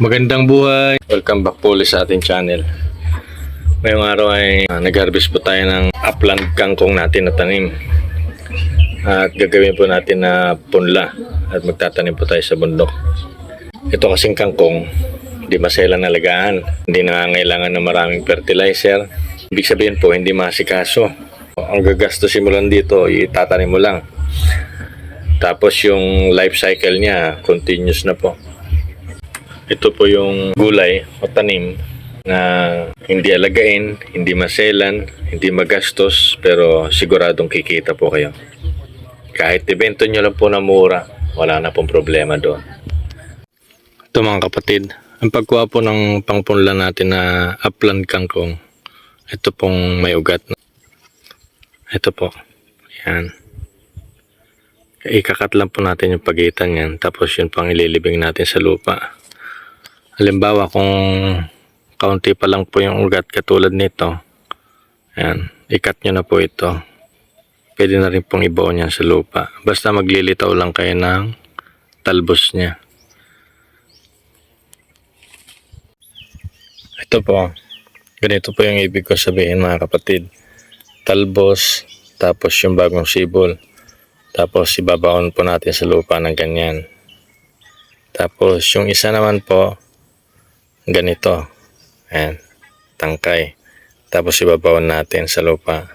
Magandang buhay! Welcome back po sa ating channel. Ngayong araw ay uh, nag-harvest po tayo ng upland kangkong natin na tanim. At gagawin po natin na punla at magtatanim po tayo sa bundok. Ito kasing kangkong, hindi masela nalagaan, hindi nangangailangan ng maraming fertilizer. Ibig sabihin po, hindi masikaso. Ang gagastusin mo lang dito, itatanim mo lang. Tapos yung life cycle niya, continuous na po. Ito po yung gulay o tanim na hindi alagain, hindi maselan, hindi magastos, pero siguradong kikita po kayo. Kahit ibento nyo lang po na mura, wala na pong problema doon. Ito mga kapatid, ang pagkuha po ng pangpunla natin na upland kangkong, ito pong may ugat. na- Ito po, yan. Ikakat lang po natin yung pagitan yan, tapos yun pang ililibing natin sa lupa. Halimbawa kung kaunti pa lang po yung ugat katulad nito, ayan, ikat nyo na po ito. Pwede na rin pong ibaon yan sa lupa. Basta maglilitaw lang kayo ng talbos niya. Ito po, ganito po yung ibig ko sabihin mga kapatid. Talbos, tapos yung bagong sibol. Tapos ibabaon po natin sa lupa ng ganyan. Tapos yung isa naman po, ganito. Ayan, tangkay. Tapos ibabawan natin sa lupa.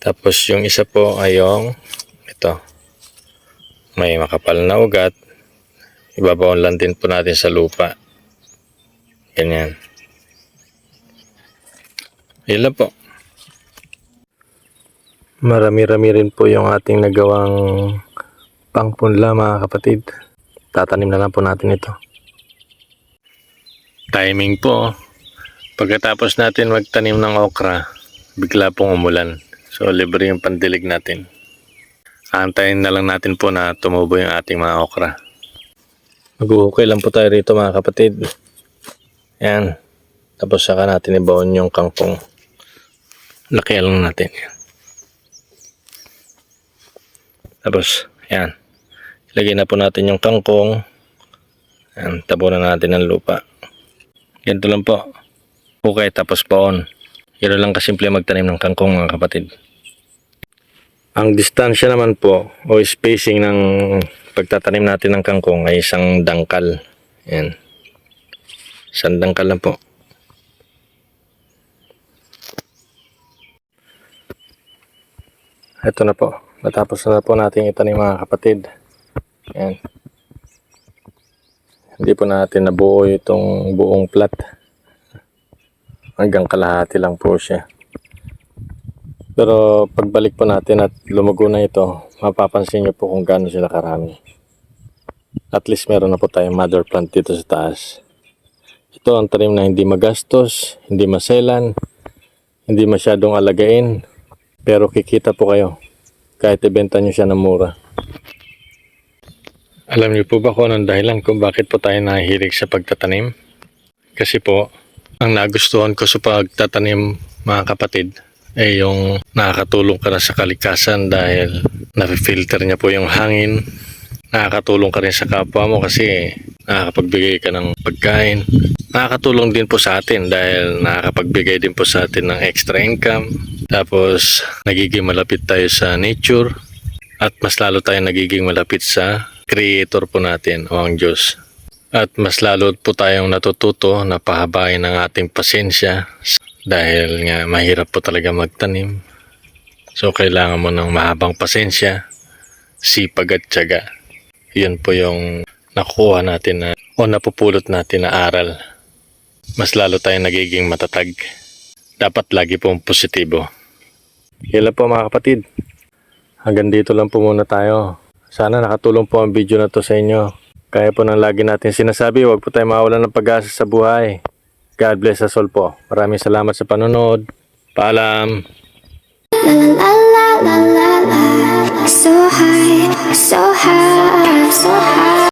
Tapos yung isa po ay yung ito. May makapal na ugat. Ibabawan lang din po natin sa lupa. Ganyan. Yun po. Marami-rami rin po yung ating nagawang pangpunla mga kapatid. Tatanim na lang po natin ito timing po. Pagkatapos natin magtanim ng okra, bigla pong umulan. So, libre yung pandilig natin. Antayin na lang natin po na tumubo yung ating mga okra. Mag-uukay lang po tayo rito mga kapatid. Yan. Tapos saka natin ibaon yung kangkong. Laki lang natin. Yan. Tapos, yan. Ilagay na po natin yung kangkong. Yan. Tabunan natin ng lupa. Ganito lang po. Okay, tapos paon. Yun lang kasimple magtanim ng kangkong mga kapatid. Ang distansya naman po o spacing ng pagtatanim natin ng kangkong ay isang dangkal. Yan. Isang dangkal lang po. Ito na po. Natapos na po natin itanim mga kapatid. Yan. Hindi po natin nabuo itong buong plat. Hanggang kalahati lang po siya. Pero pagbalik po natin at lumago na ito, mapapansin nyo po kung gaano sila karami. At least meron na po tayong mother plant dito sa taas. Ito ang tanim na hindi magastos, hindi maselan, hindi masyadong alagain, pero kikita po kayo kahit ibenta nyo siya ng mura. Alam niyo po ba kung anong dahilan kung bakit po tayo nahihilig sa pagtatanim? Kasi po, ang nagustuhan ko sa pagtatanim mga kapatid ay yung nakakatulong ka na sa kalikasan dahil nafe-filter niya po yung hangin. Nakakatulong ka rin sa kapwa mo kasi nakakapagbigay ka ng pagkain. Nakakatulong din po sa atin dahil nakakapagbigay din po sa atin ng extra income. Tapos nagiging malapit tayo sa nature at mas lalo tayo nagiging malapit sa creator po natin o ang Diyos. At mas lalo po tayong natututo na pahabain ang ating pasensya dahil nga mahirap po talaga magtanim. So kailangan mo ng mahabang pasensya, sipag at tiyaga. Yun po yung nakuha natin na o napupulot natin na aral. Mas lalo tayong nagiging matatag. Dapat lagi pong positibo. Yan lang po mga kapatid. Hanggang dito lang po muna tayo. Sana nakatulong po ang video na to sa inyo. Kaya po nang lagi natin sinasabi, huwag po tayo mawalan ng pag-asa sa buhay. God bless us all po. Maraming salamat sa panonood. Paalam. La la la la la la So high, so high, so high